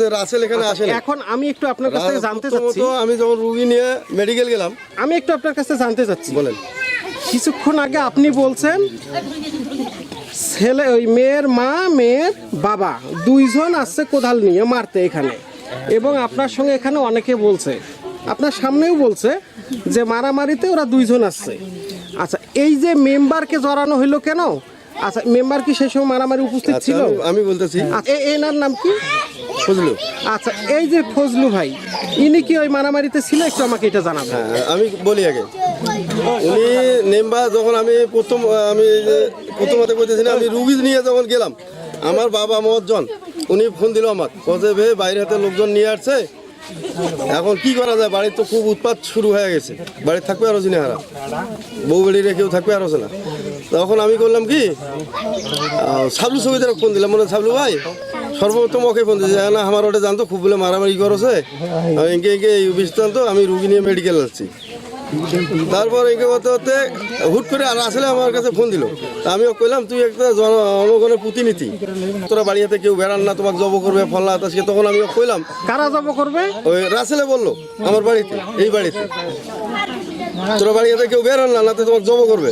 যে রাসেল এখানে আসে এখন আমি একটু আপনার কাছ থেকে জানতে চাচ্ছি। আমি যখন রুগী নিয়ে মেডিকেল গেলাম আমি একটু আপনার কাছে জানতে চাচ্ছি। বলেন। কিছুক্ষণ আগে আপনি বলছেন ছেলে ওই মেয়ের মা মেয়ের বাবা দুইজন আসছে কোদাল নিয়ে মারতে এখানে। এবং আপনার সঙ্গে এখানে অনেকে বলছে আপনার সামনেও বলছে যে মারামারিতে ওরা দুইজন আসছে আচ্ছা এই যে মেম্বারকে জড়ানো হইল কেন? আচ্ছা মেম্বার কি সেই সময় মারামারি উপস্থিত আচ্ছা ছিল? আমি- বলতেছি। আচ্ছা, এনার নাম কি? বুঝলো আচ্ছা এই যে ফজলু ভাই ইনি কি ওই মারামারিতে ছিল? একটু আমাকে এটা জানাবেন। হ্যাঁ, আমি বলি আগে। উনি নেম্বা যখন আমি প্রথম আমি প্রথমত কইতেছি না আমি রুগী নিয়ে যখন গেলাম আমার বাবা মহাজন উনি ফোন দিল আমার কজে ভে বাইরে হাতে লোকজন নিয়ে আসছে। এখন কি করা যায়? বাড়ির তো খুব উৎপাত শুরু হয়ে গেছে। বাড়ির থাকবে আরও জিনে হারা বউ বেড়ি রেখেও থাকবে আরও না তখন আমি করলাম কি? সাবলু ছবিদের ফোন দিলাম মনে সাবলু ভাই? সর্বপ্রথম ওকে ফোন দিয়েছে না আমার ওটা জানতো খুব বলে মারামারি করছে। আমি এঁকে এঁকে বৃত্তান্ত আমি রুগী নিয়ে মেডিকেল যাচ্ছি তারপর এঁকে করতে করতে হুট করে আর আসলে আমার কাছে ফোন দিল। তা আমিও কইলাম তুই একটা জন- জনগণের প্রতিনিধি। তোরা বাড়ি হাতে কেউ বেড়ান না তোমাকে জব করবে তাসকে তখন আমিও কইলাম কারা জব করবে? ওই রাসেলে বলল আমার বাড়িতে এই বাড়িতে। তোরা বাড়ি কেউ বেরোন না না তো করবে।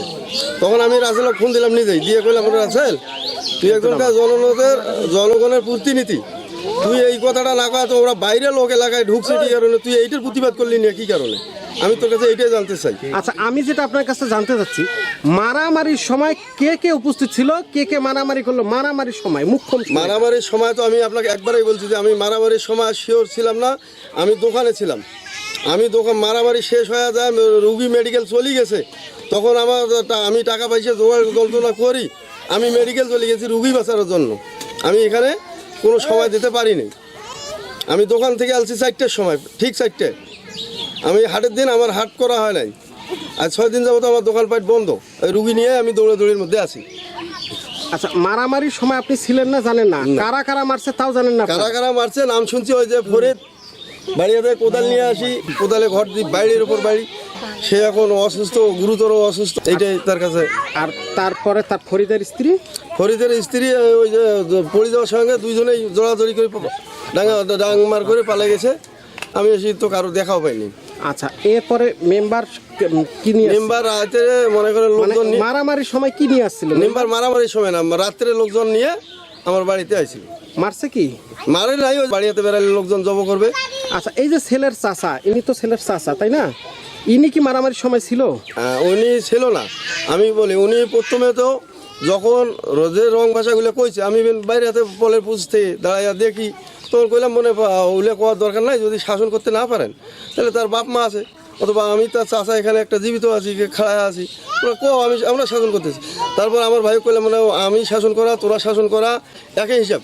তখন আমি ফোন দিলাম নিজেই দিয়ে কইলাম রাসেল তুই একজনকার জনগণের জনগণের প্রতিনিধি। তুই এই কথাটা না কয়া তো ওরা বাইরে লোক এলাকায় ঢুকছে কি কারণে? তুই এইটার প্রতিবাদ করলি না কি কারণে? আমি তোর কাছে এইটাই জানতে চাই। আচ্ছা আমি যেটা আপনার কাছে জানতে চাচ্ছি মারামারির সময় কে কে উপস্থিত ছিল কে কে মারামারি করল? মারামারির সময় সময়। মারামারির সময় তো আমি আপনাকে একবারই বলছি যে আমি মারামারির সময় শিওর ছিলাম না আমি দোকানে ছিলাম। আমি দোকান মারামারি শেষ হয়ে যায় রুগী মেডিকেল চলে গেছে তখন আমার আমি টাকা পয়সা জোগাড় যন্ত্রণা করি আমি মেডিকেল চলে গেছি রুগী বাঁচানোর জন্য। আমি এখানে কোনো সময় দিতে পারিনি। আমি দোকান থেকে আসছি চারটের সময় ঠিক চারটে। আমি হাটের দিন আমার হাট করা হয় নাই। আর ছয় দিন যাবত আমার দোকান দোকানপাট বন্ধ। ওই রুগী নিয়ে আমি দৌড়াদৌড়ির মধ্যে আছি। আচ্ছা মারামারির সময় আপনি ছিলেন না জানেন না? কারা কারা মারছে তাও জানেন না কারা কারা মারছে নাম শুনছি ওই যে ফরিদ বাড়িতে কোদাল নিয়ে আসি কোদালে ঘর দিই বাড়ির উপর বাড়ি। সে এখন অসুস্থ গুরুতর অসুস্থ এইটাই তার কাছে। আর তারপরে তার ফরিদের স্ত্রী? ফরিদের স্ত্রী ওই যে পড়ে যাওয়ার সঙ্গে দুইজনেই জড়াজড়ি করে ডাঙ্গা ডাং মার করে পালে গেছে। আমি এসে তো কারও দেখাও পাইনি। আচ্ছা এরপরে মেম্বার কি নিয়ে মেম্বার রাতে মনে করেন মানে লোকজন মারামারির সময় কি নিয়ে আসছিল? মেম্বার মারামারির সময় না রাত্রে লোকজন নিয়ে আমার বাড়িতে আইছিল। মারছে কি? মারে নাই ওই বাড়িতে বেড়ালে লোকজন জব করবে। আচ্ছা এই যে ছেলের চাচা, ইনি তো ছেলের চাচা, তাই না? ইনি কি মারামারির সময় ছিল? উনি ছিল না। আমি বলি, উনি প্রথমে তো যখন রোজের রং ভাষাগুলো কইছে, আমি বাইরে হাতে পলের পুষতে দাঁড়াইয়া দেখি। তখন কইলাম, মনে উল্লেখ করার দরকার নাই, যদি শাসন করতে না পারেন, তাহলে তার বাপ মা আছে। অথবা আমি তার চাষা এখানে একটা জীবিত আছি, কে খাড়ায় আছি। তোরা কো আমি, আমরা শাসন করতেছি। তারপর আমার ভাই কইলাম মানে আমি শাসন করা, তোরা শাসন করা, একই হিসাব।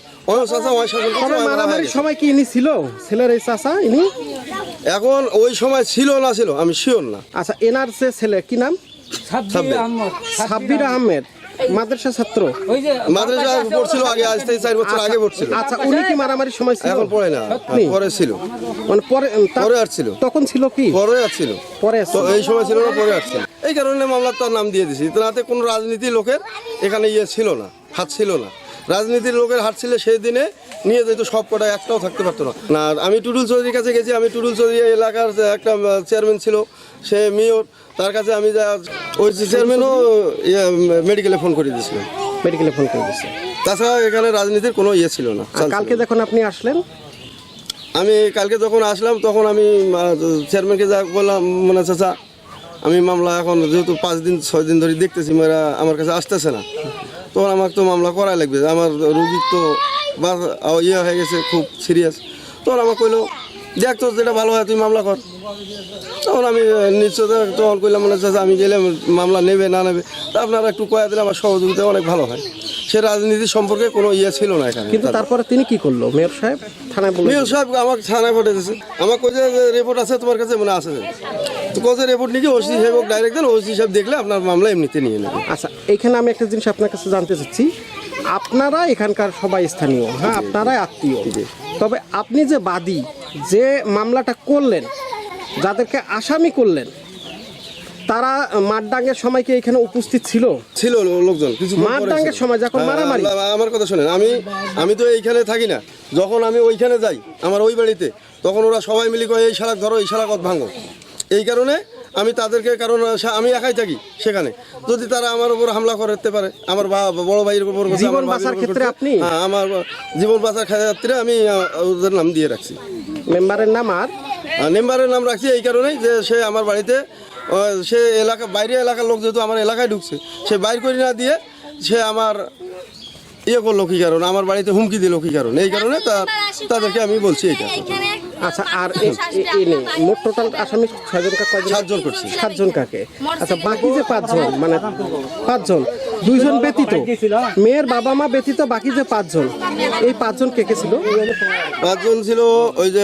সময় কি ইনি ছিল? ছেলের এই চাচা ইনি? এখন ওই সময় ছিল না ছিল আমি শিওর না। আচ্ছা এনার যে ছেলে কি নাম? সাব্বির। সাব্বির। আহমেদ। মাদ্রাসা ছাত্র? ওই যে মাদ্রাসা পড়ছিল আগে আজ থেকে চার বছর আগে পড়ছিল। আচ্ছা উনি কি মারামারির সময় ছিল? এখন পড়ে না? পরে ছিল। মানে পরে তার- পরে আর ছিল। তখন ছিল কি? পরে আর ছিল। পরে তো এই সময় ছিল না পরে আর ছিল। এই কারণে মামলার তার নাম দিয়ে দিছি। তাতে কোনো রাজনীতি লোকের এখানে ইয়ে ছিল না হাত ছিল না। রাজনীতির লোকের হাত ছিল সেই দিনে নিয়ে যেত সব কটা একটাও থাকতে পারতো না। না আমি টুডুল চৌধুরীর কাছে গেছি আমি টুডুল চৌধুরী এলাকার একটা চেয়ারম্যান ছিল সে মেয়র তার কাছে আমি যা ওই চেয়ারম্যানও মেডিকেলে ফোন করে দিয়েছিলাম মেডিকেলে ফোন করে দিচ্ছে তাছাড়া এখানে রাজনীতির কোনো ইয়ে ছিল না কালকে যখন আপনি আসলেন? আমি কালকে যখন আসলাম তখন আমি চেয়ারম্যানকে যা বললাম মানে চাচা আমি মামলা এখন যেহেতু পাঁচ দিন ছয় দিন ধরে দেখতেছি মেয়েরা আমার কাছে আসতেছে না। তখন আমার তো মামলা করাই লাগবে। আমার রুগীর তো বা ইয়ে হয়ে গেছে, খুব সিরিয়াস তখন আমাকে কইলো, দেখ তোর যেটা ভালো হয়, তুই মামলা কর। তখন আমি নিশ্চয় তখন কইলাম মানে চাচা আমি গেলে মামলা নেবে না নেবে। তা আপনারা একটু কয়া দিলে আমার সহযোগিতা অনেক ভালো হয়। সে রাজনীতি সম্পর্কে কোনো ইয়ে ছিল না এখানে। কিন্তু তারপরে তিনি কি করল? মেয়র সাহেব থানায় মেয়র সাহেব আমাকে থানায় পাঠিয়েছে। আমার কোচে রিপোর্ট আছে তোমার কাছে? মনে আছে তো কোচে রিপোর্ট নিয়ে ওসি সাহেব ডাইরেক্ট দেন ওসি সাহেব দেখলে আপনার মামলা এমনিতে নিয়ে নেবে। আচ্ছা এখানে আমি একটা জিনিস আপনার কাছে জানতে চাচ্ছি। আপনারা এখানকার সবাই স্থানীয় হ্যাঁ? আপনারাই আত্মীয়। তবে আপনি যে বাদী যে মামলাটা করলেন যাদেরকে আসামি করলেন তারা মাঠডাঙ্গের সময় কি এখানে উপস্থিত ছিল? ছিল লোকজন কিছু মারদাঙ্গের সময় যখন মারামারি? আমার কথা শুনেন আমি আমি তো এইখানে থাকি না। যখন আমি ওইখানে যাই আমার ওই বাড়িতে তখন ওরা সবাই মিলে কয় এই শালাক ধরো এই শালাক ভাঙো। এই কারণে আমি তাদেরকে কারণ সা- আমি একাই থাকি সেখানে। যদি তারা আমার উপর হামলা করতে পারে। আমার বা- বড় ভাইয়ের উপর জীবন আমার বাঁচার ক্ষেত্রে আপনি? হ্যাঁ আমার জীবন বাঁচার ক্ষেত্রে আমি ওদের নাম দিয়ে রাখছি। মেম্বারের নাম আর? মেম্বারের নাম রাখছি এই কারণেই যে সে আমার বাড়িতে সে এলাকা বাইরে এলাকার লোক যেহেতু আমার এলাকায় ঢুকছে সে বাইর করে না দিয়ে সে আমার ইয়ে করল কি কারণ আমার বাড়িতে হুমকি দিল কি কারণ এই কারণে তা তাদেরকে আমি বলছি এই এটা আচ্ছা আর মোট টোটাল আসামি ছয়জন সাতজন করছি। সাতজন কাকে? আচ্ছা বাকি যে পাঁচজন মানে পাঁচজন দুইজন ব্যতীত? মেয়ের বাবা মা ব্যতীত বাকি যে পাঁচজন এই পাঁচজন কে কে ছিল? পাঁচজন ছিল ওই যে